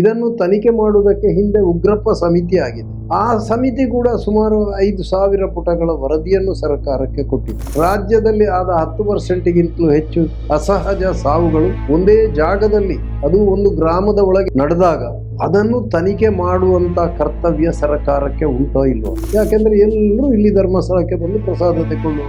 ಇದನ್ನು ತನಿಖೆ ಮಾಡುವುದಕ್ಕೆ ಹಿಂದೆ ಉಗ್ರಪ್ಪ ಸಮಿತಿ ಆಗಿದೆ. ಆ ಸಮಿತಿ ಕೂಡ ಸುಮಾರು ಐದು ಸಾವಿರ ಪುಟಗಳ ವರದಿಯನ್ನು ಸರ್ಕಾರಕ್ಕೆ ಕೊಟ್ಟಿದೆ. ರಾಜ್ಯದಲ್ಲಿ ಆದ ಹತ್ತು ಪರ್ಸೆಂಟ್ಗಿಂತಲೂ ಹೆಚ್ಚು ಅಸಹಜ ಸಾವುಗಳು ಒಂದೇ ಜಾಗದಲ್ಲಿ, ಅದು ಒಂದು ಗ್ರಾಮದ ಒಳಗೆ ನಡೆದಾಗ ಅದನ್ನು ತನಿಖೆ ಮಾಡುವಂತ ಕರ್ತವ್ಯ ಸರ್ಕಾರಕ್ಕೆ ಉಂಟೋ ಇಲ್ವೋ? ಯಾಕೆಂದ್ರೆ ಎಲ್ಲರೂ ಇಲ್ಲಿ ಧರ್ಮಸ್ಥಳಕ್ಕೆ ಬಂದು ಪ್ರಸಾದ ತಗೊಂಡು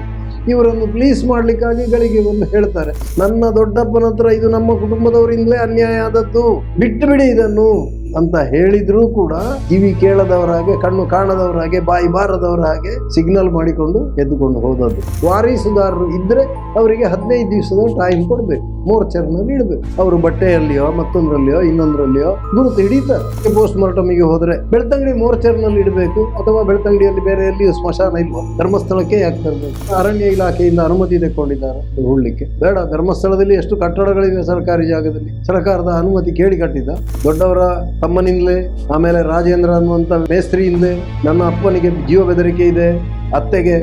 ಇವರನ್ನು ಪ್ಲೀಸ್ ಮಾಡ್ಲಿಕ್ಕಾಗಿ ಗಳಿಗೆ ಬಂದು ಹೇಳ್ತಾರೆ, ನನ್ನ ದೊಡ್ಡಪ್ಪನ ಹತ್ರ ಇದು ನಮ್ಮ ಕುಟುಂಬದವರಿಂದಲೇ ಅನ್ಯಾಯ ಆದದ್ದು. ಬಿಟ್ಟು ಬಿಡಿ ಇದನ್ನು. ಅಂತ ಹೇಳಿದ್ರೂ ಕೂಡ ಕಿವಿ ಕೇಳದವರ ಹಾಗೆ ಕಣ್ಣು ಕಾಣದವರ ಹಾಗೆ ಬಾಯಿ ಬಾರದವರ ಹಾಗೆ ಸಿಗ್ನಲ್ ಮಾಡಿಕೊಂಡು ಎದ್ದುಕೊಂಡು ಹೋದದ್ದು. ವಾರಿಸುದಾರರು ಇದ್ರೆ ಅವರಿಗೆ ಹದಿನೈದು ದಿವಸದ ಟೈಮ್ ಕೊಡ್ಬೇಕು. ಮೋರ್ಚರ್ನಲ್ಲಿ ಇಡಬೇಕು. ಅವರು ಬಟ್ಟೆಯಲ್ಲಿಯೋ, ಮತ್ತೊಂದರಲ್ಲಿಯೋ, ಇನ್ನೊಂದರಲ್ಲಿಯೋ ಗುರುತು ಹಿಡಿತಾರೆ. ಪೋಸ್ಟ್ ಮಾರ್ಟಮಿಗೆ ಹೋದ್ರೆ ಬೆಳ್ತಂಗಡಿ ಮೋರ್ಚರ್ನಲ್ಲಿ ಇಡಬೇಕು, ಅಥವಾ ಬೆಳ್ತಂಗಡಿಯಲ್ಲಿ ಬೇರೆ ಎಲ್ಲಿಯೂ ಸ್ಮಶಾನ ಇಲ್ವೋ, ಧರ್ಮಸ್ಥಳಕ್ಕೆ ಯಾಕೆ ತರಬೇಕು? ಅರಣ್ಯ ಇಲಾಖೆಯಿಂದ ಅನುಮತಿ ತೆಕ್ಕೊಂಡಿದ್ದಾರೆ. ಹೂಡ್ಲಿಕ್ಕೆ. ಬೇಡ, ಧರ್ಮಸ್ಥಳದಲ್ಲಿ ಎಷ್ಟು ಕಟ್ಟಡಗಳಿವೆ ಸರ್ಕಾರಿ ಜಾಗದಲ್ಲಿ. ಸರ್ಕಾರದ ಅನುಮತಿ ಕೇಳಿ ಕಟ್ಟಿದ್ದ. ದೊಡ್ಡವರ ತಮ್ಮನಿಂದಲೇ ಆಮೇಲೆ ರಾಜೇಂದ್ರ ಅನ್ನುವಂಥ ಮೇಸ್ತ್ರಿಯಿಂದಲೇ ನನ್ನ ಅಪ್ಪನಿಗೆ ಜೀವ ಬೆದರಿಕೆ ಇದೆ ಅತ್ತೆಗೆ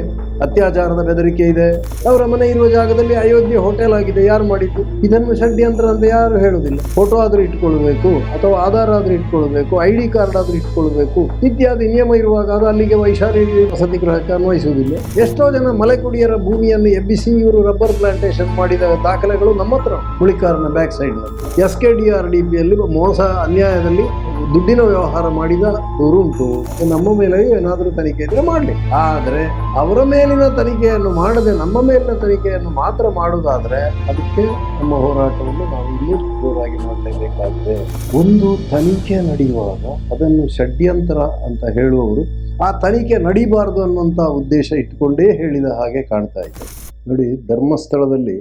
ಅತ್ಯಾಚಾರದ ಬೆದರಿಕೆ ಇದೆ. ಅವರ ಮನೆ ಇರುವ ಜಾಗದಲ್ಲಿ ಅಯೋಧ್ಯೆ ಹೋಟೆಲ್ ಆಗಿದೆ. ಯಾರು ಮಾಡಿದ್ದು? ಇದನ್ನು ಷಡ್ಯಂತ್ರ ಅಂತ ಯಾರು ಹೇಳುವುದಿಲ್ಲ. ಫೋಟೋ ಆದ್ರೂ ಇಟ್ಕೊಳ್ಬೇಕು, ಅಥವಾ ಆಧಾರ್ ಆದ್ರೂ ಇಟ್ಕೊಳ್ಬೇಕು, ಐ ಡಿ ಕಾರ್ಡ್ ಆದ್ರೂ ಇಟ್ಕೊಳ್ಬೇಕು, ಇತ್ಯಾದಿ ನಿಯಮ ಇರುವಾಗ ಅದು ಅಲ್ಲಿಗೆ ವೈಶಾಲಿ ವಸತಿ ಗೃಹಕ್ಕೆ ಅನ್ವಯಿಸುವುದಿಲ್ಲ. ಎಷ್ಟೋ ಜನ ಮಲೆಕುಡಿಯರ ಭೂಮಿಯನ್ನು ಎಬ್ಬಿಸಿ ಇವರು ರಬ್ಬರ್ ಪ್ಲಾಂಟೇಶನ್ ಮಾಡಿದ ದಾಖಲೆಗಳು ನಮ್ಮ ಹತ್ರ ಹುಳಿಕಾರನ back side S K D R D ಪಿಯಲ್ಲಿ ಮೋಸ ಅನ್ಯಾಯದಲ್ಲಿ ದುಡ್ಡಿನ ವ್ಯವಹಾರ ಮಾಡಿದ ದೂರುಂಟು ನಮ್ಮ ಮೇಲೆ ಏನಾದರೂ ತನಿಖೆ ಇದ್ರೆ ಮಾಡಲಿ. ಆದರೆ ಅವರ ಮೇಲಿನ ತನಿಖೆಯನ್ನು ಮಾಡದೆ ನಮ್ಮ ಮೇಲಿನ ತನಿಖೆಯನ್ನು ಮಾತ್ರ ಮಾಡುವುದಾದ್ರೆ ಅದಕ್ಕೆ ನಮ್ಮ ಹೋರಾಟವನ್ನು ನಾವು ಇಲ್ಲಿ ಜೋರಾಗಿ ಮಾಡಲೇಬೇಕಾಗಿದೆ ಒಂದು ತನಿಖೆ ನಡೆಯುವಾಗ ಅದನ್ನು ಷಡ್ಯಂತರ ಅಂತ ಹೇಳುವವರು ಆ ತನಿಖೆ ನಡೀಬಾರದು ಅನ್ನುವಂಥ ಉದ್ದೇಶ ಇಟ್ಟುಕೊಂಡೇ ಹೇಳಿದ ಹಾಗೆ ಕಾಣ್ತಾ ಇದೆ. ನೋಡಿ, ಧರ್ಮಸ್ಥಳದಲ್ಲಿ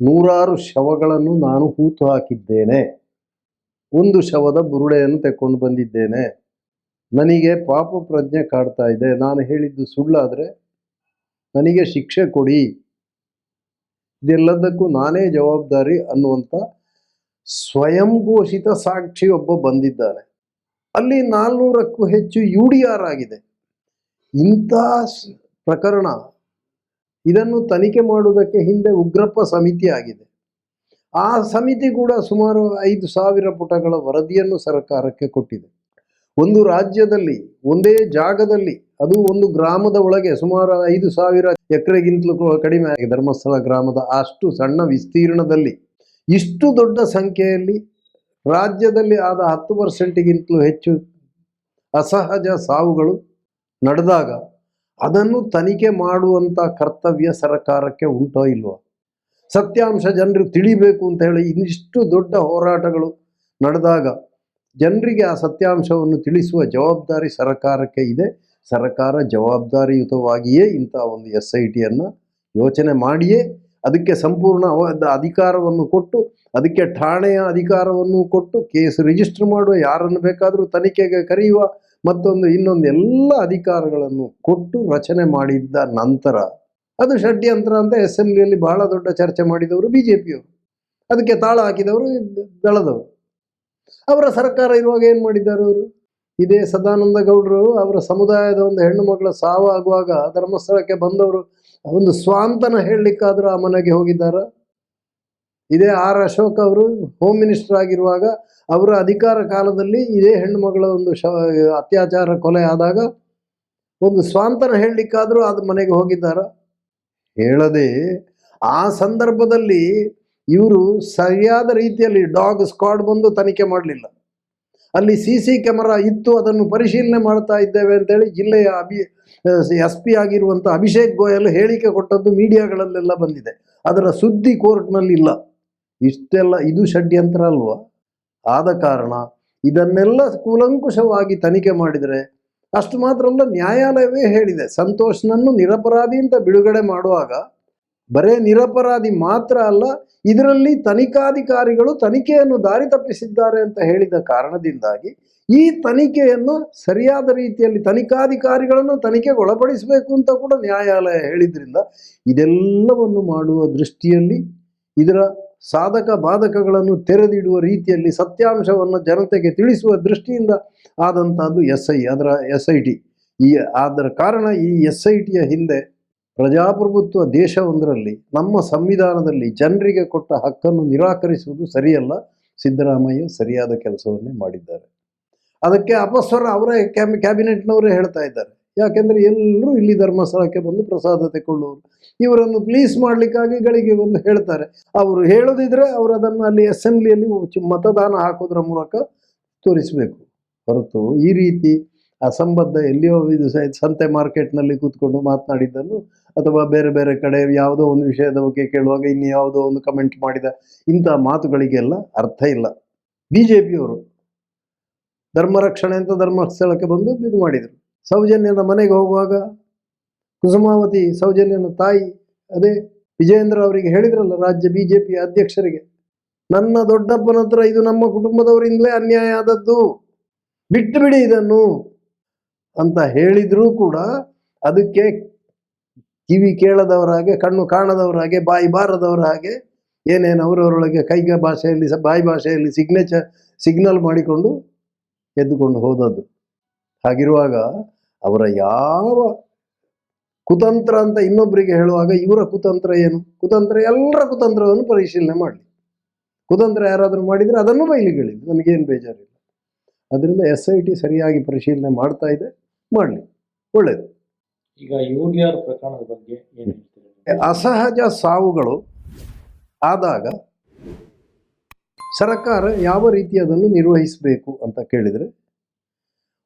ನೂರಾರು ಶವಗಳನ್ನು ನಾನು ಹೂತು ಹಾಕಿದ್ದೇನೆ. ಒಂದು ಶವದ ಬುರುಡೆಯನ್ನು ತೆಕ್ಕೊಂಡು ಬಂದಿದ್ದೇನೆ. ನನಗೆ ಪಾಪ ಪ್ರಜ್ಞೆ ಕಾಡ್ತಾ ಇದೆ. ನಾನು ಹೇಳಿದ್ದು ಸುಳ್ಳಾದರೆ ನನಗೆ ಶಿಕ್ಷೆ ಕೊಡಿ. ಇದೆಲ್ಲದಕ್ಕೂ ನಾನೇ ಜವಾಬ್ದಾರಿ ಅನ್ನುವಂಥ ಸ್ವಯಂ ಘೋಷಿತ ಸಾಕ್ಷಿ ಒಬ್ಬ ಬಂದಿದ್ದಾನೆ. ಅಲ್ಲಿ ನಾಲ್ನೂರಕ್ಕೂ ಹೆಚ್ಚು ಯು ಡಿ ಆರ್ ಆಗಿದೆ. ಇಂಥ ಪ್ರಕರಣ ಇದನ್ನು ತನಿಖೆ ಮಾಡುವುದಕ್ಕೆ ಹಿಂದೆ ಉಗ್ರಪ್ಪ ಸಮಿತಿ ಆಗಿದೆ. ಆ ಸಮಿತಿ ಕೂಡ ಸುಮಾರು ಐದು ಸಾವಿರ ಪುಟಗಳ ವರದಿಯನ್ನು ಸರ್ಕಾರಕ್ಕೆ ಕೊಟ್ಟಿದೆ. ಒಂದು ರಾಜ್ಯದಲ್ಲಿ, ಒಂದೇ ಜಾಗದಲ್ಲಿ, ಅದು ಒಂದು ಗ್ರಾಮದ ಒಳಗೆ ಸುಮಾರು ಐದು ಸಾವಿರ ಎಕರೆಗಿಂತಲೂ ಕಡಿಮೆ ಆಗಿದೆ. ಧರ್ಮಸ್ಥಳ ಗ್ರಾಮದ ಅಷ್ಟು ಸಣ್ಣ ವಿಸ್ತೀರ್ಣದಲ್ಲಿ, ಇಷ್ಟು ದೊಡ್ಡ ಸಂಖ್ಯೆಯಲ್ಲಿ ರಾಜ್ಯದಲ್ಲಿ ಆದ ಹತ್ತು ಪರ್ಸೆಂಟ್ಗಿಂತಲೂ ಹೆಚ್ಚು ಅಸಹಜ ಸಾವುಗಳು ನಡೆದಾಗ, ಅದನ್ನು ತನಿಖೆ ಮಾಡುವಂಥ ಕರ್ತವ್ಯ ಸರ್ಕಾರಕ್ಕೆ ಉಂಟೋ ಇಲ್ವೋ? ಸತ್ಯಾಂಶ ಜನರು ತಿಳಿಬೇಕು ಅಂತ ಹೇಳಿ ಇನ್ನಿಷ್ಟು ದೊಡ್ಡ ಹೋರಾಟಗಳು ನಡೆದಾಗ ಜನರಿಗೆ ಆ ಸತ್ಯಾಂಶವನ್ನು ತಿಳಿಸುವ ಜವಾಬ್ದಾರಿ ಸರ್ಕಾರಕ್ಕೆ ಇದೆ. ಸರ್ಕಾರ ಜವಾಬ್ದಾರಿಯುತವಾಗಿಯೇ ಇಂಥ ಒಂದು ಎಸ್ ಐ ಟಿಯನ್ನು ಯೋಚನೆ ಮಾಡಿಯೇ ಅದಕ್ಕೆ ಸಂಪೂರ್ಣ ಅಧಿಕಾರವನ್ನು ಕೊಟ್ಟು, ಅದಕ್ಕೆ ಠಾಣೆಯ ಅಧಿಕಾರವನ್ನು ಕೊಟ್ಟು, ಕೇಸ್ ರಿಜಿಸ್ಟರ್ ಮಾಡುವ, ಯಾರನ್ನು ಬೇಕಾದರೂ ತನಿಖೆಗೆ ಕರೆಯುವ ಮತ್ತೊಂದು ಇನ್ನೊಂದು ಎಲ್ಲ ಅಧಿಕಾರಗಳನ್ನು ಕೊಟ್ಟು ರಚನೆ ಮಾಡಿದ್ದ ನಂತರ ಅದು ಷಡ್ಯಂತ್ರ ಅಂತ ಅಸೆಂಬ್ಲಿಯಲ್ಲಿ ಬಹಳ ದೊಡ್ಡ ಚರ್ಚೆ ಮಾಡಿದವರು ಬಿ ಜೆ ಪಿಯವರು ಅದಕ್ಕೆ ತಾಳ ಹಾಕಿದವರು ದಳದವರು. ಅವರ ಸರ್ಕಾರ ಇರುವಾಗ ಏನು ಮಾಡಿದ್ದಾರೆ ಅವರು? ಇದೇ ಸದಾನಂದ ಗೌಡರು ಅವರ ಸಮುದಾಯದ ಒಂದು ಹೆಣ್ಣು ಮಗಳ ಸಾವು ಆಗುವಾಗ ಧರ್ಮಸ್ಥಳಕ್ಕೆ ಬಂದವರು ಒಂದು ಸ್ವಾಂತನ ಹೇಳಲಿಕ್ಕಾದರೂ ಆ ಮನೆಗೆ ಹೋಗಿದ್ದಾರೆ? ಇದೇ ಆರ್ ಅಶೋಕ್ ಅವರು ಹೋಮ್ ಮಿನಿಸ್ಟರ್ ಆಗಿರುವಾಗ ಅವರ ಅಧಿಕಾರ ಕಾಲದಲ್ಲಿ ಇದೇ ಹೆಣ್ಣು ಮಗಳ ಒಂದು ಶ ಅತ್ಯಾಚಾರ ಕೊಲೆ ಆದಾಗ ಒಂದು ಸ್ವಾಂತನ ಹೇಳಲಿಕ್ಕಾದರೂ ಅದು ಮನೆಗೆ ಹೋಗಿದ್ದಾರ? ಹೇಳದೆ ಆ ಸಂದರ್ಭದಲ್ಲಿ ಇವರು ಸರಿಯಾದ ರೀತಿಯಲ್ಲಿ ಡಾಗ್ ಸ್ಕ್ವಾಡ್ ಬಂದು ತನಿಖೆ ಮಾಡಲಿಲ್ಲ. ಅಲ್ಲಿ ಸಿ ಸಿ ಕ್ಯಾಮರಾ ಇತ್ತು, ಅದನ್ನು ಪರಿಶೀಲನೆ ಮಾಡ್ತಾ ಇದ್ದೇವೆ ಅಂತೇಳಿ ಜಿಲ್ಲೆಯ ಅಭಿ, ಎಸ್ ಪಿ ಆಗಿರುವಂಥ ಅಭಿಷೇಕ್ ಗೋಯಲ್ ಹೇಳಿಕೆ ಕೊಟ್ಟದ್ದು ಮೀಡಿಯಾಗಳಲ್ಲೆಲ್ಲ ಬಂದಿದೆ. ಅದರ ಸುದ್ದಿ ಕೋರ್ಟ್ನಲ್ಲಿ ಇಲ್ಲ. ಇಷ್ಟೆಲ್ಲ, ಇದು ಷಡ್ಯಂತ್ರ ಅಲ್ವಾ? ಆದ ಕಾರಣ ಇದನ್ನೆಲ್ಲ ಕೂಲಂಕುಷವಾಗಿ ತನಿಖೆ ಮಾಡಿದರೆ ಅಷ್ಟು ಮಾತ್ರ ಅಲ್ಲ, ನ್ಯಾಯಾಲಯವೇ ಹೇಳಿದೆ, ಸಂತೋಷ್ನನ್ನು ನಿರಪರಾಧಿ ಅಂತ ಬಿಡುಗಡೆ ಮಾಡುವಾಗ, ಬರೇ ನಿರಪರಾಧಿ ಮಾತ್ರ ಅಲ್ಲ, ಇದರಲ್ಲಿ ತನಿಖಾಧಿಕಾರಿಗಳು ತನಿಖೆಯನ್ನು ದಾರಿ ತಪ್ಪಿಸಿದ್ದಾರೆ ಅಂತ ಹೇಳಿದ ಕಾರಣದಿಂದಾಗಿ, ಈ ತನಿಖೆಯನ್ನು ಸರಿಯಾದ ರೀತಿಯಲ್ಲಿ ತನಿಖಾಧಿಕಾರಿಗಳನ್ನು ತನಿಖೆಗೆ ಒಳಪಡಿಸಬೇಕು ಅಂತ ಕೂಡ ನ್ಯಾಯಾಲಯ ಹೇಳಿದ್ರಿಂದ, ಇದೆಲ್ಲವನ್ನು ಮಾಡುವ ದೃಷ್ಟಿಯಲ್ಲಿ, ಇದರ ಸಾಧಕ ಬಾಧಕಗಳನ್ನು ತೆರೆದಿಡುವ ರೀತಿಯಲ್ಲಿ ಸತ್ಯಾಂಶವನ್ನು ಜನತೆಗೆ ತಿಳಿಸುವ ದೃಷ್ಟಿಯಿಂದ ಆದಂಥದ್ದು ಎಸ್ ಐ ಅದರ ಎಸ್ ಐ ಟಿ ಈ ಅದರ ಕಾರಣ ಈ ಎಸ್ ಐ ಟಿಯ ಹಿಂದೆ ಪ್ರಜಾಪ್ರಭುತ್ವ ದೇಶವೊಂದರಲ್ಲಿ, ನಮ್ಮ ಸಂವಿಧಾನದಲ್ಲಿ ಜನರಿಗೆ ಕೊಟ್ಟ ಹಕ್ಕನ್ನು ನಿರಾಕರಿಸುವುದು ಸರಿಯಲ್ಲ. ಸಿದ್ದರಾಮಯ್ಯ ಸರಿಯಾದ ಕೆಲಸವನ್ನೇ ಮಾಡಿದ್ದಾರೆ. ಅದಕ್ಕೆ ಅಪಸ್ವರ ಅವರೇ ಕ್ಯಾಬ್, ಕ್ಯಾಬಿನೆಟ್ನವರೇ ಹೇಳ್ತಾ ಇದ್ದಾರೆ. ಯಾಕೆಂದರೆ ಎಲ್ಲರೂ ಇಲ್ಲಿ ಧರ್ಮಸ್ಥಳಕ್ಕೆ ಬಂದು ಪ್ರಸಾದ ತೆಕೊಳ್ಳುವರು. ಇವರನ್ನು ಪ್ಲೀಸ್ ಮಾಡಲಿಕ್ಕಾಗಿ ಗಳಿಗೆ ಒಂದು ಹೇಳ್ತಾರೆ. ಅವರು ಹೇಳೋದಿದ್ರೆ ಅವರು ಅದನ್ನು ಅಲ್ಲಿ ಅಸೆಂಬ್ಲಿಯಲ್ಲಿ ಮತದಾನ ಹಾಕೋದ್ರ ಮೂಲಕ ತೋರಿಸಬೇಕು. ಹೊರತು ಈ ರೀತಿ ಅಸಂಬದ್ಧ ಎಲ್ಲಿಯೋ ಇದು ಸಂತೆ ಸಂತೆ ಮಾರ್ಕೆಟ್ನಲ್ಲಿ ಕೂತ್ಕೊಂಡು ಮಾತನಾಡಿದ್ದನ್ನು ಅಥವಾ ಬೇರೆ ಬೇರೆ ಕಡೆ ಯಾವುದೋ ಒಂದು ವಿಷಯದ ಬಗ್ಗೆ ಕೇಳುವಾಗ ಇನ್ನು ಯಾವುದೋ ಒಂದು ಕಮೆಂಟ್ ಮಾಡಿದ ಇಂಥ ಮಾತುಗಳಿಗೆಲ್ಲ ಅರ್ಥ ಇಲ್ಲ. ಬಿ ಜೆ ಧರ್ಮ ರಕ್ಷಣೆ ಅಂತ ಧರ್ಮಸ್ಥಳಕ್ಕೆ ಬಂದು ಇದು ಮಾಡಿದರು. ಸೌಜನ್ಯನ ಮನೆಗೆ ಹೋಗುವಾಗ ಕುಸುಮಾವತಿ ಸೌಜನ್ಯನ ತಾಯಿ, ಅದೇ ವಿಜಯೇಂದ್ರ ಅವರಿಗೆ ಹೇಳಿದ್ರಲ್ಲ ರಾಜ್ಯ ಬಿ ಜೆ ಪಿ ಅಧ್ಯಕ್ಷರಿಗೆ, ನನ್ನ ದೊಡ್ಡಪ್ಪನ ಹತ್ರ ಇದು ನಮ್ಮ ಕುಟುಂಬದವರಿಂದಲೇ ಅನ್ಯಾಯ ಆದದ್ದು ಬಿಟ್ಟು ಬಿಡಿ ಇದನ್ನು ಅಂತ ಹೇಳಿದರೂ ಕೂಡ ಅದಕ್ಕೆ ಕಿವಿ ಕೇಳದವರ ಹಾಗೆ ಕಣ್ಣು ಕಾಣದವರ ಹಾಗೆ ಬಾಯಿ ಬಾರದವರ ಹಾಗೆ ಏನೇನು ಅವರವರೊಳಗೆ ಕೈಗ ಭಾಷೆಯಲ್ಲಿ, ಬಾಯಿ ಭಾಷೆಯಲ್ಲಿ ಸಿಗ್ನೇಚರ್ ಸಿಗ್ನಲ್ ಮಾಡಿಕೊಂಡು ಎದ್ದುಕೊಂಡು ಹೋದದ್ದು. ಹಾಗಿರುವಾಗ ಅವರ ಯಾವ ಕುತಂತ್ರ ಅಂತ ಇನ್ನೊಬ್ಬರಿಗೆ ಹೇಳುವಾಗ ಇವರ ಕುತಂತ್ರ ಏನು? ಕುತಂತ್ರ ಎಲ್ಲರ ಕುತಂತ್ರವನ್ನು ಪರಿಶೀಲನೆ ಮಾಡಲಿ. ಕುತಂತ್ರ ಯಾರಾದರೂ ಮಾಡಿದರೆ ಅದನ್ನು ಬಯಲಿಗೆ ನಮಗೇನು ನನಗೇನು ಬೇಜಾರಿಲ್ಲ. ಅದರಿಂದ ಎಸ್ ಐ ಟಿ ಸರಿಯಾಗಿ ಪರಿಶೀಲನೆ ಮಾಡ್ತಾ ಇದೆ ಮಾಡಲಿ. ಒಳ್ಳೆಯದು ಈಗ ಯು ಡಿ ಆರ್ ಪ್ರಕರಣದ ಬಗ್ಗೆ ಏನು ಹೇಳ್ತೀರಿ? ಅಸಹಜ ಸಾವುಗಳು ಆದಾಗ ಸರ್ಕಾರ ಯಾವ ರೀತಿ ಅದನ್ನು ನಿರ್ವಹಿಸಬೇಕು ಅಂತ ಕೇಳಿದರೆ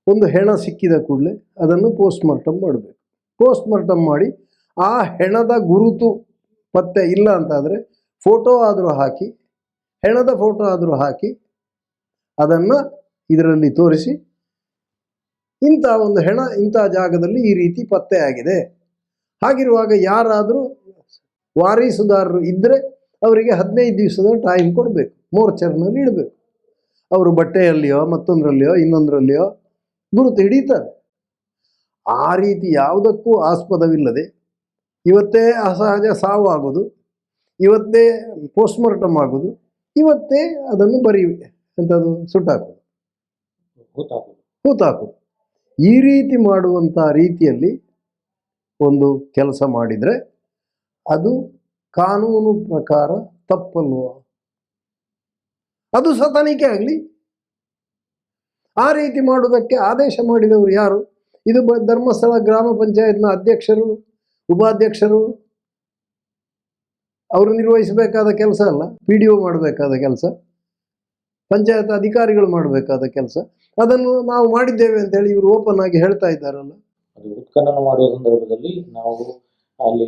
ಒಂದು ಹೆಣ ಸಿಕ್ಕಿದ ಕೂಡಲೇ ಅದನ್ನು ಪೋಸ್ಟ್ ಮಾರ್ಟಮ್ ಮಾಡಬೇಕು. ಪೋಸ್ಟ್ ಮಾರ್ಟಮ್ ಮಾಡಿ ಆ ಹೆಣದ ಗುರುತು ಪತ್ತೆ ಇಲ್ಲ ಅಂತಾದರೆ ಫೋಟೋ ಆದರೂ ಹಾಕಿ, ಹೆಣದ ಫೋಟೋ ಆದರೂ ಹಾಕಿ ಅದನ್ನು ಇದರಲ್ಲಿ ತೋರಿಸಿ ಇಂಥ ಒಂದು ಹೆಣ ಇಂಥ ಜಾಗದಲ್ಲಿ ಈ ರೀತಿ ಪತ್ತೆ ಆಗಿದೆ. ಹಾಗಿರುವಾಗ ಯಾರಾದರೂ ವಾರೀಸುದಾರರು ಇದ್ದರೆ ಅವರಿಗೆ ಹದಿನೈದು ದಿವಸದ ಟೈಮ್ ಕೊಡಬೇಕು. ಮೋರ್ಚರ್ನಲ್ಲಿ ಇಡಬೇಕು. ಅವರು ಬಟ್ಟೆಯಲ್ಲಿಯೋ ಮತ್ತೊಂದರಲ್ಲಿಯೋ ಇನ್ನೊಂದರಲ್ಲಿಯೋ ಗುರುತು ಹಿಡಿತಾರೆ ಆ ರೀತಿ ಯಾವುದಕ್ಕೂ ಆಸ್ಪದವಿಲ್ಲದೆ ಇವತ್ತೇ ಅಸಹಜ ಸಾವು ಆಗೋದು ಇವತ್ತೇ ಪೋಸ್ಟ್ಮಾರ್ಟಮ್ ಆಗೋದು ಇವತ್ತೇ ಅದನ್ನು ಬರೀ ಎಂಥದ್ದು ಸುಟ್ಟಾಕೋದು. ಕೂತಾಕು ಹೂತಾಕೋದು ಈ ರೀತಿ ಮಾಡುವಂಥ ರೀತಿಯಲ್ಲಿ ಒಂದು ಕೆಲಸ ಮಾಡಿದರೆ ಅದು ಕಾನೂನು ಪ್ರಕಾರ ತಪ್ಪಲ್ವ? ಅದು ಸಹ ತನಿಖೆ ಆಗಲಿ ಆ ರೀತಿ ಮಾಡುವುದಕ್ಕೆ ಆದೇಶ ಮಾಡಿದವರು ಯಾರು? ಇದು ಧರ್ಮಸ್ಥಳ ಗ್ರಾಮ ಪಂಚಾಯತ್ನ ಅಧ್ಯಕ್ಷರು, ಉಪಾಧ್ಯಕ್ಷರು. ಅವರು ನಿರ್ವಹಿಸಬೇಕಾದ ಕೆಲಸ ಅಲ್ಲ ಪಿ ಡಿ ಒ ಮಾಡಬೇಕಾದ ಕೆಲಸ. ಪಂಚಾಯತ್ ಅಧಿಕಾರಿಗಳು ಮಾಡಬೇಕಾದ ಕೆಲಸ. ಅದನ್ನು ನಾವು ಮಾಡಿದ್ದೇವೆ ಅಂತ ಹೇಳಿ ಇವರು ಓಪನ್ ಆಗಿ ಹೇಳ್ತಾ ಇದ್ದಾರಲ್ಲ. ಉತ್ಖನನ ಮಾಡುವ ಸಂದರ್ಭದಲ್ಲಿ ನಾವು ಅಲ್ಲಿ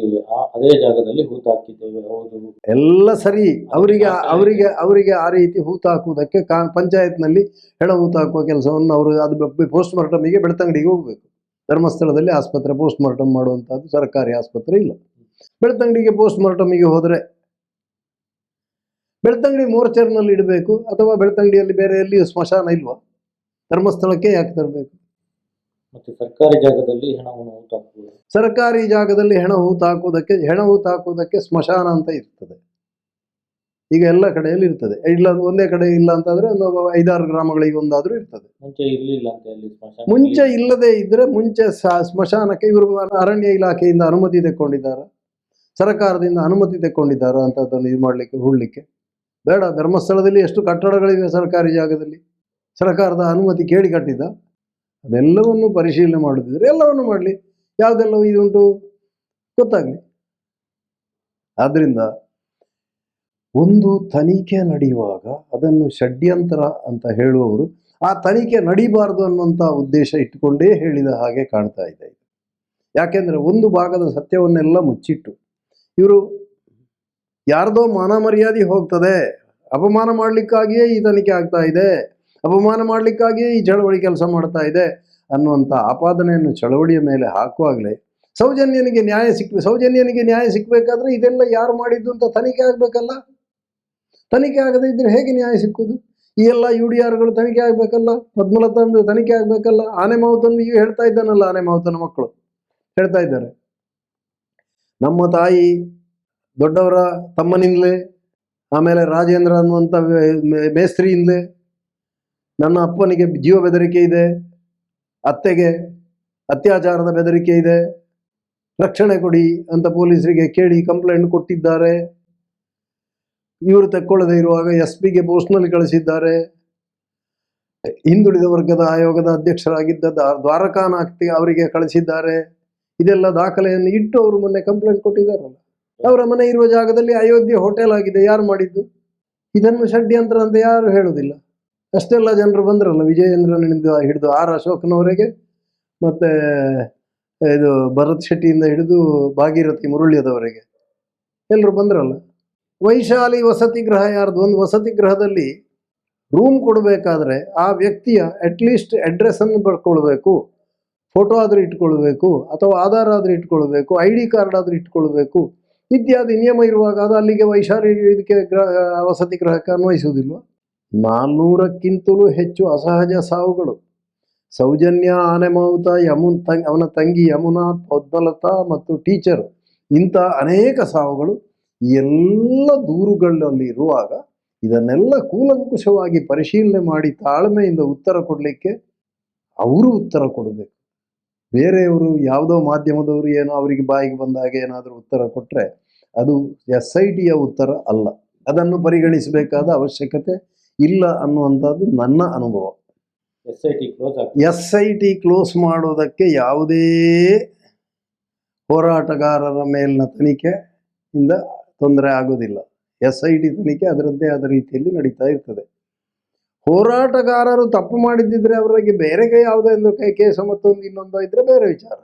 ಅದೇ ಜಾಗದಲ್ಲಿ ಹೂತಾಕಿದ್ದೇವೆ, ಹೌದು. ಎಲ್ಲ ಸರಿ. ಅವರಿಗೆ ಅವರಿಗೆ ಅವರಿಗೆ ಆ ರೀತಿ ಹೂತಾಕುವುದಕ್ಕೆ ಕಾ, ಪಂಚಾಯತ್ನಲ್ಲಿ ಹೆಣ ಹೂತಾಕುವ ಕೆಲಸವನ್ನು ಅವರು ಅದು ಪೋಸ್ಟ್ ಮಾರ್ಟಮಿಗೆ ಬೆಳ್ತಂಗಡಿಗೆ ಹೋಗಬೇಕು. ಧರ್ಮಸ್ಥಳದಲ್ಲಿ ಆಸ್ಪತ್ರೆ ಪೋಸ್ಟ್ ಮಾರ್ಟಮ್ ಮಾಡುವಂಥದ್ದು ಸರ್ಕಾರಿ ಆಸ್ಪತ್ರೆ ಇಲ್ಲ. ಬೆಳ್ತಂಗಡಿಗೆ ಪೋಸ್ಟ್ ಮಾರ್ಟಮಿಗೆ ಹೋದರೆ ಬೆಳ್ತಂಗಡಿ ಮೋರ್ಚರ್ನಲ್ಲಿ ಇಡಬೇಕು ಅಥವಾ ಬೆಳ್ತಂಗಡಿಯಲ್ಲಿ ಬೇರೆ ಎಲ್ಲಿ ಸ್ಮಶಾನ ಇಲ್ವಾ? ಧರ್ಮಸ್ಥಳಕ್ಕೆ ಯಾಕೆ ತರಬೇಕು? ಮತ್ತೆ ಸರ್ಕಾರಿ ಜಾಗದಲ್ಲಿ ಹೆಣವನ್ನು ಹೂತು ಹಾಕಬಹುದು ಸರ್ಕಾರಿ ಜಾಗದಲ್ಲಿ ಹೆಣ ಹೂತು ಹಾಕುವುದಕ್ಕೆ ಹೆಣ ಹೂತು ಹಾಕುವುದಕ್ಕೆ ಸ್ಮಶಾನ ಅಂತ ಇರ್ತದೆ. ಈಗ ಎಲ್ಲ ಕಡೆಯಲ್ಲಿ ಇರ್ತದೆ. ಇಲ್ಲ ಒಂದೇ ಕಡೆ ಇಲ್ಲ ಅಂತಂದ್ರೆ ಒಂದು ಐದಾರು ಗ್ರಾಮಗಳಿಗೆ ಒಂದಾದ್ರೂ ಇರ್ತದೆ. ಮುಂಚೆ ಇರ್ಲಿಲ್ಲ ಅಂತ ಸ್ಮಶಾನ ಮುಂಚೆ ಇಲ್ಲದೆ ಇದ್ರೆ ಮುಂಚೆ ಸ್ಮಶಾನಕ್ಕೆ ಇವರು ಅರಣ್ಯ ಇಲಾಖೆಯಿಂದ ಅನುಮತಿ ತೆಕ್ಕೊಂಡಿದ್ದಾರೆ? ಸರ್ಕಾರದಿಂದ ಅನುಮತಿ ತೆಕ್ಕೊಂಡಿದ್ದಾರೆ ಅಂತ ಅದನ್ನು ಇದು ಮಾಡ್ಲಿಕ್ಕೆ ಹೂಡಲಿಕ್ಕೆ? ಬೇಡ ಧರ್ಮಸ್ಥಳದಲ್ಲಿ ಎಷ್ಟು ಕಟ್ಟಡಗಳಿವೆ ಸರ್ಕಾರಿ ಜಾಗದಲ್ಲಿ? ಸರ್ಕಾರದ ಅನುಮತಿ ಕೇಳಿ ಕಟ್ಟಿದ್ದ? ಅದೆಲ್ಲವನ್ನು ಪರಿಶೀಲನೆ ಮಾಡುತ್ತಿದ್ರೆ ಎಲ್ಲವನ್ನು ಮಾಡಲಿ. ಯಾವುದೆಲ್ಲ ಇದುಂಟು ಗೊತ್ತಾಗಲಿ. ಆದ್ದರಿಂದ ಒಂದು ತನಿಖೆ ನಡೆಯುವಾಗ ಅದನ್ನು ಷಡ್ಯಂತರ ಅಂತ ಹೇಳುವವರು, ಆ ತನಿಖೆ ನಡೀಬಾರದು ಅನ್ನುವಂಥ ಉದ್ದೇಶ ಇಟ್ಟುಕೊಂಡೇ ಹೇಳಿದ ಹಾಗೆ ಕಾಣ್ತಾ ಇದು. ಯಾಕೆಂದರೆ ಒಂದು ಭಾಗದ ಸತ್ಯವನ್ನೆಲ್ಲ ಮುಚ್ಚಿಟ್ಟು, ಇವರು ಯಾರ್ದೋ ಮಾನ ಮರ್ಯಾದೆ ಹೋಗ್ತದೆ. ಅಪಮಾನ ಮಾಡಲಿಕ್ಕಾಗಿಯೇ ಈ ತನಿಖೆ ಆಗ್ತಾ ಇದೆ. ಅಪಮಾನ ಮಾಡಲಿಕ್ಕಾಗಿಯೇ ಈ ಚಳವಳಿ ಕೆಲಸ ಮಾಡ್ತಾ ಇದೆ ಅನ್ನುವಂಥ ಆಪಾದನೆಯನ್ನು ಚಳವಳಿಯ ಮೇಲೆ ಹಾಕುವಾಗಲೇ ಸೌಜನ್ಯನಿಗೆ ನ್ಯಾಯ ಸಿಕ್ಬೇಕು ಸೌಜನ್ಯನಿಗೆ ನ್ಯಾಯ ಸಿಕ್ಕಬೇಕಾದ್ರೆ ಇದೆಲ್ಲ ಯಾರು ಮಾಡಿದ್ದು ಅಂತ ತನಿಖೆ ಆಗಬೇಕಲ್ಲ? ತನಿಖೆ ಆಗದೆ ಇದ್ರೆ ಹೇಗೆ ನ್ಯಾಯ ಸಿಕ್ಕುದು ಈ ಎಲ್ಲ ಯು ಡಿ ಆರ್ಗಳು ತನಿಖೆ ಆಗಬೇಕಲ್ಲ? ಪದ್ಮಲತಂದು ತನಿಖೆ ಆಗಬೇಕಲ್ಲ? ಆನೆ ಮಾವುತಂದು ಈಗ ಹೇಳ್ತಾ ಇದ್ದಾನಲ್ಲ ಆನೆ ಮಾವುತನ ಮಕ್ಕಳು. ಹೇಳ್ತಾ ಇದ್ದಾರೆ. ನಮ್ಮ ತಾಯಿ ದೊಡ್ಡವರ ತಮ್ಮನಿಂದಲೇ, ಆಮೇಲೆ ರಾಜೇಂದ್ರ ಅನ್ನುವಂಥ ಮೇಸ್ತ್ರಿಯಿಂದಲೇ ನನ್ನ ಅಪ್ಪನಿಗೆ ಜೀವ ಬೆದರಿಕೆ ಇದೆ, ಅತ್ತೆಗೆ ಅತ್ಯಾಚಾರದ ಬೆದರಿಕೆ ಇದೆ, ರಕ್ಷಣೆ ಕೊಡಿ ಅಂತ ಪೊಲೀಸರಿಗೆ ಕೇಳಿ ಕಂಪ್ಲೇಂಟ್ ಕೊಟ್ಟಿದ್ದಾರೆ. ಇವರು ತಕ್ಕೊಳ್ಳದೆ ಇರುವಾಗ ಎಸ್ ಪಿಗೆ ಪೋಸ್ಟ್ನಲ್ಲಿ ಕಳಿಸಿದ್ದಾರೆ. ಹಿಂದುಳಿದ ವರ್ಗದ ಆಯೋಗದ ಅಧ್ಯಕ್ಷರಾಗಿದ್ದ ದ್ವಾರಕಾನಾಕ್ತಿ ಅವರಿಗೆ ಕಳಿಸಿದ್ದಾರೆ. ಇದೆಲ್ಲ ದಾಖಲೆಯನ್ನು ಇಟ್ಟು ಅವರು ಮೊನ್ನೆ ಕಂಪ್ಲೇಂಟ್ ಕೊಟ್ಟಿದ್ದಾರಲ್ಲ. ಅವರ ಮನೆ ಇರುವ ಜಾಗದಲ್ಲಿ ಅಯೋಧ್ಯೆ ಹೋಟೆಲ್ ಆಗಿದೆ, ಯಾರು ಮಾಡಿದ್ದು? ಇದನ್ನು ಷಡ್ಯಂತ್ರ ಅಂತ ಯಾರು ಹೇಳುವುದಿಲ್ಲ ಅಷ್ಟೆಲ್ಲ ಜನರು ಬಂದ್ರಲ್ಲ, ವಿಜಯೇಂದ್ರನಿಂದ ಹಿಡಿದು ಆರ್ ಅಶೋಕನವರೆಗೆ, ಮತ್ತೆ ಇದು ಭರತ್ ಶೆಟ್ಟಿಯಿಂದ ಹಿಡಿದು ಭಾಗೀರಥಿ ಮುರುಳ್ಯದವರೆಗೆ. ಎಲ್ಲರೂ ಬಂದ್ರಲ್ಲ. ವೈಶಾಲಿ ವಸತಿ ಗೃಹ ಯಾರ್ದು? ಒಂದು ವಸತಿ ಗೃಹದಲ್ಲಿ ರೂಮ್ ಕೊಡಬೇಕಾದ್ರೆ ಆ ವ್ಯಕ್ತಿಯ ಅಟ್ಲೀಸ್ಟ್ ಅಡ್ರೆಸ್ಸನ್ನು ಬರ್ಕೊಳ್ಬೇಕು ಫೋಟೋ ಆದರೂ ಇಟ್ಕೊಳ್ಬೇಕು, ಅಥವಾ ಆಧಾರ್ ಆದರೂ ಇಟ್ಕೊಳ್ಬೇಕು ಐ ಡಿ ಕಾರ್ಡ್ ಆದರೂ ಇಟ್ಕೊಳ್ಬೇಕು, ಇತ್ಯಾದಿ ನಿಯಮ ಇರುವಾಗ ಅದು ಅಲ್ಲಿಗೆ ವೈಶಾಲಿ ಇದಕ್ಕೆ ಗ್ರಹ ವಸತಿ ಗೃಹಕ್ಕೆ ಅನ್ವಯಿಸುವುದಿಲ್ವ? ನಾಲ್ನೂರಕ್ಕಿಂತಲೂ ಹೆಚ್ಚು ಅಸಹಜ ಸಾವುಗಳು. ಸೌಜನ್ಯ, ಆನೆಮೌತ, ಯಮುನ್ ತಂಗ್ ಅವನ ತಂಗಿ ಯಮುನಾ ಪದ್ಮಲತಾ ಮತ್ತು ಟೀಚರ್ ಇಂಥ ಅನೇಕ ಸಾವುಗಳು ಎಲ್ಲ ದೂರುಗಳಲ್ಲಿ ಇರುವಾಗ ಇದನ್ನೆಲ್ಲ ಕೂಲಂಕುಷವಾಗಿ ಪರಿಶೀಲನೆ ಮಾಡಿ ತಾಳ್ಮೆಯಿಂದ ಉತ್ತರ ಕೊಡಲಿಕ್ಕೆ ಅವರು ಉತ್ತರ ಕೊಡಬೇಕು. ಬೇರೆಯವರು ಯಾವುದೋ ಮಾಧ್ಯಮದವರು ಏನೋ ಅವರಿಗೆ ಬಾಯಿಗೆ ಬಂದಾಗ ಏನಾದರೂ ಉತ್ತರ ಕೊಟ್ಟರೆ ಅದು ಎಸ್ ಐ ಟಿಯ ಉತ್ತರ ಅಲ್ಲ. ಅದನ್ನು ಪರಿಗಣಿಸಬೇಕಾದ ಅವಶ್ಯಕತೆ ಇಲ್ಲ ಅನ್ನುವಂಥದ್ದು ನನ್ನ ಅನುಭವ. S I T close S I T close ಮಾಡೋದಕ್ಕೆ ಯಾವುದೇ ಹೋರಾಟಗಾರರ ಮೇಲಿನ ತನಿಖೆಯಿಂದ ತೊಂದರೆ ಆಗೋದಿಲ್ಲ. ಎಸ್ ಐ ಟಿ ತನಿಖೆ ಅದರದ್ದೇ ಆದ ರೀತಿಯಲ್ಲಿ ನಡೀತಾ ಇರ್ತದೆ. ಹೋರಾಟಗಾರರು ತಪ್ಪು ಮಾಡಿದ್ದಿದ್ರೆ ಅವರಿಗೆ ಬೇರೆ ಕೈ ಯಾವುದೇ ಒಂದು ಕೈ ಕೇಸ ಮತ್ತೊಂದು ಇನ್ನೊಂದು ಇದ್ರೆ ಬೇರೆ ವಿಚಾರ.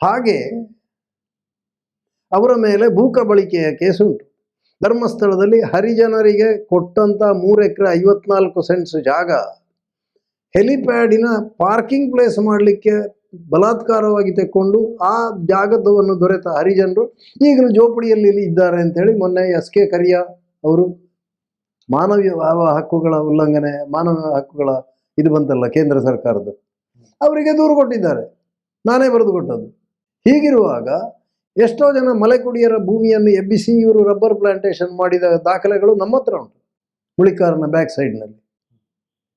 ಹಾಗೆ ಅವರ ಮೇಲೆ ಭೂಕಬಳಿಕೆಯ ಕೇಸು ಉಂಟು. ಧರ್ಮಸ್ಥಳದಲ್ಲಿ ಹರಿಜನರಿಗೆ ಕೊಟ್ಟಂತ ಮೂರು ಎಕರೆ ಐವತ್ನಾಲ್ಕು ಸೆಂಟ್ಸ್ ಜಾಗ. ಹೆಲಿಪ್ಯಾಡಿನ ಪಾರ್ಕಿಂಗ್ ಪ್ಲೇಸ್ ಮಾಡಲಿಕ್ಕೆ ಬಲಾತ್ಕಾರವಾಗಿ ತೆಕ್ಕೊಂಡು ಆ ಜಾಗದವನ್ನು ದೊರೆತ ಹರಿಜನರು ಈಗಲೂ ಜೋಪಡಿಯಲ್ಲಿ ಇದ್ದಾರೆ ಅಂತೇಳಿ ಮೊನ್ನೆ ಎಸ್ ಕೆ ಕರಿಯ ಅವರು ಮಾನವೀಯ ಹಕ್ಕುಗಳ ಉಲ್ಲಂಘನೆ ಮಾನವ ಹಕ್ಕುಗಳ ಇದು ಬಂತಲ್ಲ ಕೇಂದ್ರ ಸರ್ಕಾರದ್ದು. ಅವರಿಗೆ ದೂರು ಕೊಟ್ಟಿದ್ದಾರೆ. ನಾನೇ ಬರೆದು ಕೊಟ್ಟದ್ದು ಹೀಗಿರುವಾಗ ಎಷ್ಟೋ ಜನ ಮಲೆಕುಡಿಯರ ಭೂಮಿಯನ್ನು ಎಬ್ಬಿಸಿ ಇವರು ರಬ್ಬರ್ ಪ್ಲಾಂಟೇಶನ್ ಮಾಡಿದ ದಾಖಲೆಗಳು ನಮ್ಮ ಹತ್ರ ಉಂಟು. ಮುಳಿಕಾರನ ಬ್ಯಾಕ್ ಸೈಡ್ನಲ್ಲಿ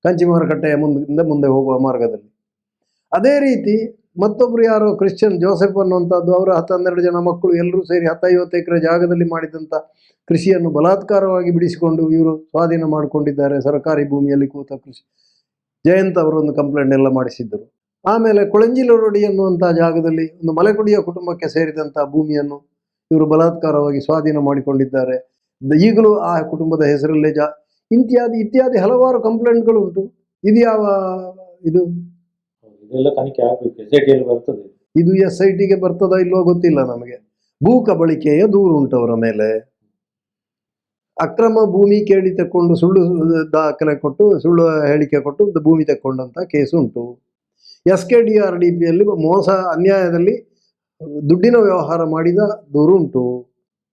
ಕಂಚಿ ಮಾರುಕಟ್ಟೆಯ ಮುಂದೆ ಹೋಗುವ ಮಾರ್ಗದಲ್ಲಿ. ಅದೇ ರೀತಿ ಮತ್ತೊಬ್ಬರು ಯಾರೋ ಕ್ರಿಶ್ಚಿಯನ್ ಜೋಸೆಫ್ ಅನ್ನುವಂಥದ್ದು, ಅವರ ಹತ್ತು ಹನ್ನೆರಡು ಜನ ಮಕ್ಕಳು ಎಲ್ಲರೂ ಸೇರಿ ಹತ್ತೈವತ್ತು ಎಕರೆ ಜಾಗದಲ್ಲಿ ಮಾಡಿದಂಥ ಕೃಷಿಯನ್ನು ಬಲಾತ್ಕಾರವಾಗಿ ಬಿಡಿಸಿಕೊಂಡು ಇವರು ಸ್ವಾಧೀನ ಮಾಡಿಕೊಂಡಿದ್ದಾರೆ. ಸರ್ಕಾರಿ ಭೂಮಿಯಲ್ಲಿ ಕೂತ ಕೃಷಿ. ಜಯಂತ್ ಅವರೊಂದು ಕಂಪ್ಲೇಂಟ್ ಎಲ್ಲ ಮಾಡಿಸಿದ್ದರು. ಆಮೇಲೆ ಕೊಳಂಜಿಲರೊಡಿ ಅನ್ನುವಂಥ ಜಾಗದಲ್ಲಿ ಒಂದು ಮಲೆಕುಡಿಯ ಕುಟುಂಬಕ್ಕೆ ಸೇರಿದಂಥ ಭೂಮಿಯನ್ನು ಇವರು ಬಲಾತ್ಕಾರವಾಗಿ ಸ್ವಾಧೀನ ಮಾಡಿಕೊಂಡಿದ್ದಾರೆ. ಈಗಲೂ ಆ ಕುಟುಂಬದ ಹೆಸರಲ್ಲೇ ಜಾ ಇತ್ಯಾದಿ ಇತ್ಯಾದಿ ಹಲವಾರು ಕಂಪ್ಲೇಂಟ್ಗಳು ಉಂಟು. ಇದು ಯಾವ ಇದು? ಇದು ಎಸ್ ಐ ಟಿಗೆ ಬರ್ತದ ಇಲ್ವೋ ಗೊತ್ತಿಲ್ಲ ನಮಗೆ. ಭೂ ಕಬಳಿಕೆಯ ದೂರು ಉಂಟು ಅವರ ಮೇಲೆ. ಅಕ್ರಮ ಭೂಮಿ ಕೇಳಿ ತಕ್ಕೊಂಡು ಸುಳ್ಳು ದಾಖಲೆ ಕೊಟ್ಟು ಸುಳ್ಳು ಹೇಳಿಕೆ ಕೊಟ್ಟು ಭೂಮಿ ತಕ್ಕೊಂಡಂತ ಕೇಸು ಉಂಟು. S K D R D ಪಿಯಲ್ಲಿ ಮೋಸ, ಅನ್ಯಾಯದಲ್ಲಿ ದುಡ್ಡಿನ ವ್ಯವಹಾರ ಮಾಡಿದ ದೂರುಂಟು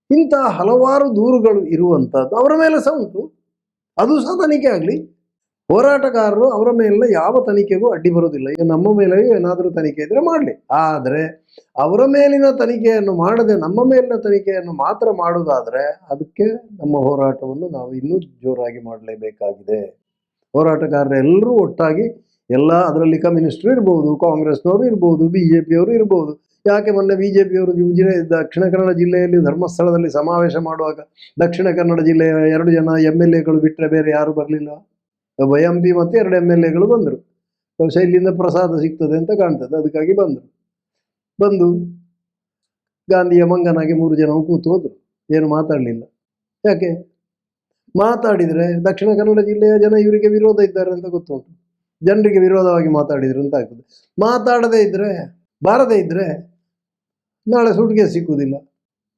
ಇಂತಹ ಹಲವಾರು ದೂರುಗಳು ಇರುವಂಥದ್ದು ಅವರ ಮೇಲೆ ಸಹ ಉಂಟು. ಅದು ಸಹ ತನಿಖೆ ಆಗಲಿ. ಹೋರಾಟಗಾರರು ಅವರ ಮೇಲೆ ಯಾವ ತನಿಖೆಗೂ ಅಡ್ಡಿ ಬರೋದಿಲ್ಲ ಈಗ ನಮ್ಮ ಮೇಲೆ ಏನಾದರೂ ತನಿಖೆ ಇದ್ರೆ ಮಾಡಲಿ. ಆದರೆ ಅವರ ಮೇಲಿನ ತನಿಖೆಯನ್ನು ಮಾಡದೆ ನಮ್ಮ ಮೇಲಿನ ತನಿಖೆಯನ್ನು ಮಾತ್ರ ಮಾಡುವುದಾದರೆ ಅದಕ್ಕೆ ನಮ್ಮ ಹೋರಾಟವನ್ನು ನಾವು ಇನ್ನೂ ಜೋರಾಗಿ ಮಾಡಲೇಬೇಕಾಗಿದೆ. ಹೋರಾಟಗಾರರೆಲ್ಲರೂ ಒಟ್ಟಾಗಿ ಎಲ್ಲ ಅದರಲ್ಲಿ ಕಮ್ಯುನಿಸ್ಟ್ರು ಇರ್ಬೋದು, ಕಾಂಗ್ರೆಸ್ನವರು ಇರ್ಬೋದು ಬಿ ಜೆ ಪಿಯವರು ಇರ್ಬೋದು. ಯಾಕೆ ಮೊನ್ನೆ ಬಿ ಜೆ ಪಿಯವರು ದಕ್ಷಿಣ ಕನ್ನಡ ಜಿಲ್ಲೆಯಲ್ಲಿ ಧರ್ಮಸ್ಥಳದಲ್ಲಿ ಸಮಾವೇಶ ಮಾಡುವಾಗ ದಕ್ಷಿಣ ಕನ್ನಡ ಜಿಲ್ಲೆಯ ಎರಡು ಜನ ಎಂ ಎಲ್ ಎಗಳು ಬಿಟ್ಟರೆ ಬೇರೆ ಯಾರು ಬರಲಿಲ್ಲ. ಎಂ ಪಿ ಮತ್ತು ಎರಡು ಎಂ ಎಲ್ ಎಗಳು ಬಂದರು. ಬಹುಶಃ ಇಲ್ಲಿಂದ ಪ್ರಸಾದ ಸಿಗ್ತದೆ ಅಂತ ಕಾಣ್ತದೆ, ಅದಕ್ಕಾಗಿ ಬಂದರು. ಬಂದು ಗಾಂಧಿಯ ಮಂಗನಾಗಿ ಮೂರು ಜನ ಕೂತು ಹೋದರು, ಏನು ಮಾತಾಡಲಿಲ್ಲ. ಯಾಕೆ? ಮಾತಾಡಿದರೆ ದಕ್ಷಿಣ ಕನ್ನಡ ಜಿಲ್ಲೆಯ ಜನ ಇವರಿಗೆ ವಿರೋಧ ಇದ್ದಾರೆ ಅಂತ ಗೊತ್ತುಂಟು. ಜನರಿಗೆ ವಿರೋಧವಾಗಿ ಮಾತಾಡಿದ್ರು ಅಂತ ಆಗ್ತದೆ. ಮಾತಾಡದೇ ಇದ್ದರೆ ಬಾರದೇ ಇದ್ದರೆ ನಾಳೆ ಸುಟ್ಟಿಗೆ ಸಿಕ್ಕುವುದಿಲ್ಲ.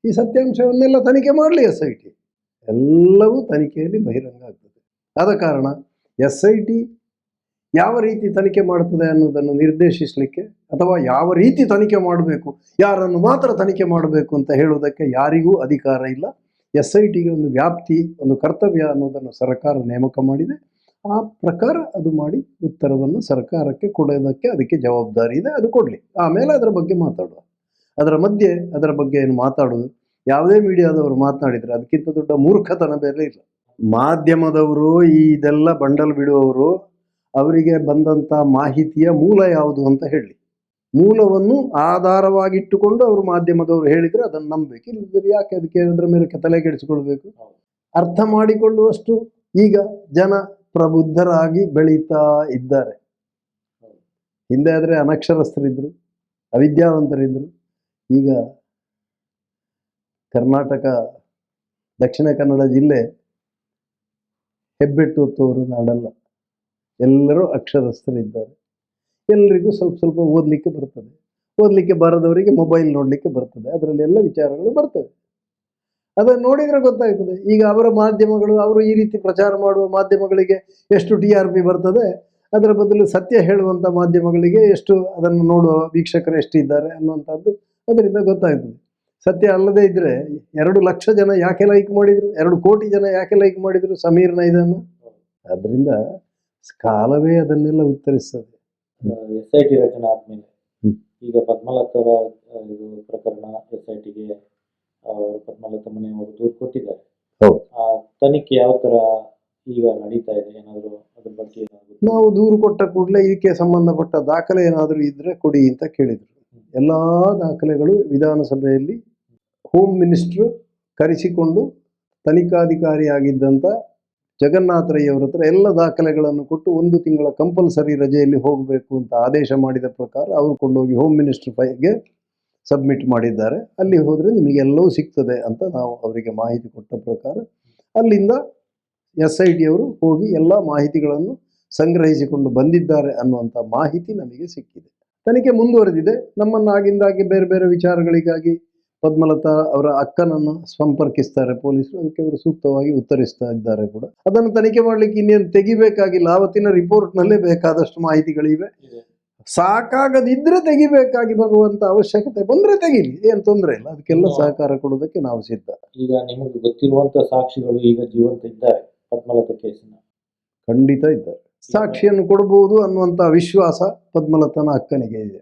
ಈ ಸತ್ಯಾಂಶವನ್ನೆಲ್ಲ ತನಿಖೆ ಮಾಡಲಿ ಎಸ್ ಐ ಟಿ. ಎಲ್ಲವೂ ತನಿಖೆಯಲ್ಲಿ ಬಹಿರಂಗ ಆಗ್ತದೆ. ಆದ ಕಾರಣ ಎಸ್ ಐ ಟಿ ಯಾವ ರೀತಿ ತನಿಖೆ ಮಾಡ್ತದೆ ಅನ್ನೋದನ್ನು ನಿರ್ದೇಶಿಸಲಿಕ್ಕೆ ಅಥವಾ ಯಾವ ರೀತಿ ತನಿಖೆ ಮಾಡಬೇಕು, ಯಾರನ್ನು ಮಾತ್ರ ತನಿಖೆ ಮಾಡಬೇಕು ಅಂತ ಹೇಳುವುದಕ್ಕೆ ಯಾರಿಗೂ ಅಧಿಕಾರ ಇಲ್ಲ. ಎಸ್ ಐ ಟಿಗೆ ಒಂದು ವ್ಯಾಪ್ತಿ, ಒಂದು ಕರ್ತವ್ಯ ಅನ್ನೋದನ್ನು ಸರ್ಕಾರ ನೇಮಕ ಮಾಡಿದೆ. ಆ ಪ್ರಕಾರ ಅದು ಮಾಡಿ ಉತ್ತರವನ್ನು ಸರ್ಕಾರಕ್ಕೆ ಕೊಡೋದಕ್ಕೆ ಅದಕ್ಕೆ ಜವಾಬ್ದಾರಿ ಇದೆ, ಅದು ಕೊಡಲಿ. ಆಮೇಲೆ ಅದರ ಬಗ್ಗೆ ಮಾತಾಡುವ. ಅದರ ಮಧ್ಯೆ ಅದರ ಬಗ್ಗೆ ಏನು ಮಾತಾಡೋದು? ಯಾವುದೇ ಮೀಡಿಯಾದವರು ಮಾತನಾಡಿದರೆ ಅದಕ್ಕಿಂತ ದೊಡ್ಡ ಮೂರ್ಖತನ ಬೇರೆ ಇಲ್ಲ. ಮಾಧ್ಯಮದವರು ಈ ಇದೆಲ್ಲ ಬಂಡಲ್ ಬಿಡುವವರು ಅವರಿಗೆ ಬಂದಂಥ ಮಾಹಿತಿಯ ಮೂಲ ಯಾವುದು ಅಂತ ಹೇಳಿ. ಮೂಲವನ್ನು ಆಧಾರವಾಗಿಟ್ಟುಕೊಂಡು ಅವರು ಮಾಧ್ಯಮದವರು ಹೇಳಿದರೆ ಅದನ್ನು ನಂಬಬೇಕು. ಇಲ್ಲದ್ರೆ ಯಾಕೆ ಅದಕ್ಕೆ ಅದರ ಮೇಲೆ ತಲೆ ಕೆಡಿಸಿಕೊಳ್ಬೇಕು ಅರ್ಥ ಮಾಡಿಕೊಳ್ಳುವಷ್ಟು ಈಗ ಜನ ಪ್ರಬುದ್ಧರಾಗಿ ಬೆಳೀತಾ ಇದ್ದಾರೆ. ಹಿಂದೆ ಆದರೆ ಅನಕ್ಷರಸ್ಥರಿದ್ದರು ಅವಿದ್ಯಾವಂತರಿದ್ದರು ಈಗ ಕರ್ನಾಟಕ, ದಕ್ಷಿಣ ಕನ್ನಡ ಜಿಲ್ಲೆ ಹೆಬ್ಬೆಟ್ಟು ಹೊತ್ತುವರು ನಾಡಲ್ಲ. ಎಲ್ಲರೂ ಅಕ್ಷರಸ್ಥರಿದ್ದಾರೆ. ಎಲ್ಲರಿಗೂ ಸ್ವಲ್ಪ ಸ್ವಲ್ಪ ಓದಲಿಕ್ಕೆ ಬರ್ತದೆ. ಓದಲಿಕ್ಕೆ ಬಾರದವರಿಗೆ ಮೊಬೈಲ್ ನೋಡಲಿಕ್ಕೆ ಬರ್ತದೆ. ಅದರಲ್ಲಿ ಎಲ್ಲ ವಿಚಾರಗಳು ಬರ್ತವೆ. ಅದನ್ನು ನೋಡಿದ್ರೆ ಗೊತ್ತಾಗ್ತದೆ. ಈಗ ಅವರ ಮಾಧ್ಯಮಗಳು ಅವರು ಈ ರೀತಿ ಪ್ರಚಾರ ಮಾಡುವ ಮಾಧ್ಯಮಗಳಿಗೆ ಎಷ್ಟು ಟಿ ಆರ್ ಪಿ ಬರ್ತದೆ ಅದರ ಬದಲು ಸತ್ಯ ಹೇಳುವಂಥ ಮಾಧ್ಯಮಗಳಿಗೆ ಎಷ್ಟು ಅದನ್ನು ನೋಡುವ ವೀಕ್ಷಕರು ಎಷ್ಟಿದ್ದಾರೆ ಅನ್ನುವಂಥದ್ದು ಅದರಿಂದ ಗೊತ್ತಾಗ್ತದೆ. ಸತ್ಯ ಅಲ್ಲದೆ ಇದ್ದರೆ ಎರಡು ಲಕ್ಷ ಜನ ಯಾಕೆ ಲೈಕ್ ಮಾಡಿದರು ಎರಡು ಕೋಟಿ ಜನ ಯಾಕೆ ಲೈಕ್ ಮಾಡಿದರು ಸಮೀರ್ನ ಇದನ್ನು? ಅದರಿಂದ ಕಾಲವೇ ಅದನ್ನೆಲ್ಲ ಉತ್ತರಿಸ್ತದೆ. ಎಸ್ ಐ ಟಿ ರಚನೆ ಆದ್ಮೇಲೆ ಈಗ ಪದ್ಮಲತರ ಇದು ಪ್ರಕರಣ ಎಸ್ ಐ ಟಿಗೆ ಪದ್ಮಲತ ಮನೆಯವರು ದೂರು ಕೊಟ್ಟಿದ್ದಾರೆ. ಆ ತನಿಖೆ ಯಾವ ತರ ಈಗ ನಡೀತಾ ಇದೆ? ಏನಾದ್ರು ಅದ್ರ ಬಗ್ಗೆ ಏನಾದ್ರು ನಾವು ದೂರು ಕೊಟ್ಟ ಕೂಡಲೇ ಇದಕ್ಕೆ ಸಂಬಂಧಪಟ್ಟ ದಾಖಲೆ ಏನಾದರೂ ಇದ್ರೆ ಕೊಡಿ ಅಂತ ಕೇಳಿದ್ರು. ಎಲ್ಲಾ ದಾಖಲೆಗಳು ವಿಧಾನಸಭೆಯಲ್ಲಿ ಹೋಮ್ ಮಿನಿಸ್ಟರ್ ಕರೆಸಿಕೊಂಡು ತನಿಖಾಧಿಕಾರಿಯಾಗಿದ್ದಂಥ ಜಗನ್ನಾಥ ರೈ ಅವರ ಹತ್ರ ಎಲ್ಲ ದಾಖಲೆಗಳನ್ನು ಕೊಟ್ಟು ಒಂದು ತಿಂಗಳ ಕಂಪಲ್ಸರಿ ರಜೆಯಲ್ಲಿ ಹೋಗಬೇಕು ಅಂತ ಆದೇಶ ಮಾಡಿದ ಪ್ರಕಾರ ಅವರು ಕೊಂಡೋಗಿ ಹೋಮ್ ಮಿನಿಸ್ಟರ್ ಫೈಗೆ ಸಬ್ಮಿಟ್ ಮಾಡಿದ್ದಾರೆ. ಅಲ್ಲಿ ಹೋದರೆ ನಿಮಗೆಲ್ಲವೂ ಸಿಗ್ತದೆ ಅಂತ ನಾವು ಅವರಿಗೆ ಮಾಹಿತಿ ಕೊಟ್ಟ ಪ್ರಕಾರ ಅಲ್ಲಿಂದ ಎಸ್ ಐ ಅವರು ಹೋಗಿ ಎಲ್ಲ ಮಾಹಿತಿಗಳನ್ನು ಸಂಗ್ರಹಿಸಿಕೊಂಡು ಬಂದಿದ್ದಾರೆ ಅನ್ನುವಂಥ ಮಾಹಿತಿ ನಮಗೆ ಸಿಕ್ಕಿದೆ. ತನಿಖೆ ಮುಂದುವರೆದಿದೆ. ನಮ್ಮನ್ನು ಆಗಿಂದಾಗಿ ಬೇರೆ ಬೇರೆ ವಿಚಾರಗಳಿಗಾಗಿ ಪದ್ಮಲತಾ ಅವರ ಅಕ್ಕನನ್ನು ಸಂಪರ್ಕಿಸ್ತಾರೆ ಪೊಲೀಸರು. ಅದಕ್ಕೆ ಅವರು ಸೂಕ್ತವಾಗಿ ಉತ್ತರಿಸ್ತಾ ಇದ್ದಾರೆ ಕೂಡ. ಅದನ್ನು ತನಿಖೆ ಮಾಡಲಿಕ್ಕೆ ಇನ್ನೇನು ತೆಗಿಬೇಕಾಗಿಲ್ಲ. ಆವತ್ತಿನ ರಿಪೋರ್ಟ್ನಲ್ಲೇ ಬೇಕಾದಷ್ಟು ಮಾಹಿತಿಗಳಿವೆ. ಇದೆ ಸಾಕಾಗದಿದ್ರೆ ತೆಗಿಬೇಕಾಗಿ ಬರುವಂತ ಅವಶ್ಯಕತೆ ಬಂದ್ರೆ ತೆಗೀಲಿ ಏನು ತೊಂದರೆ ಇಲ್ಲ. ಅದಕ್ಕೆಲ್ಲ ಸಹಕಾರ ಕೊಡೋದಕ್ಕೆ ನಾವು ಸಿದ್ಧ. ಈಗ ನಿಮಗೆ ಗೊತ್ತಿರುವಂತ ಸಾಕ್ಷಿಗಳು ಈಗ ಜೀವಂತ ಇದ್ದಾರೆ ಪದ್ಮಲತ ಕೇಸಿನ. ಖಂಡಿತ ಇದ್ದಾರೆ. ಸಾಕ್ಷಿಯನ್ನು ಕೊಡಬಹುದು ಅನ್ನುವಂಥ ವಿಶ್ವಾಸ ಪದ್ಮಲತನ ಅಕ್ಕನಿಗೆ ಇದೆ.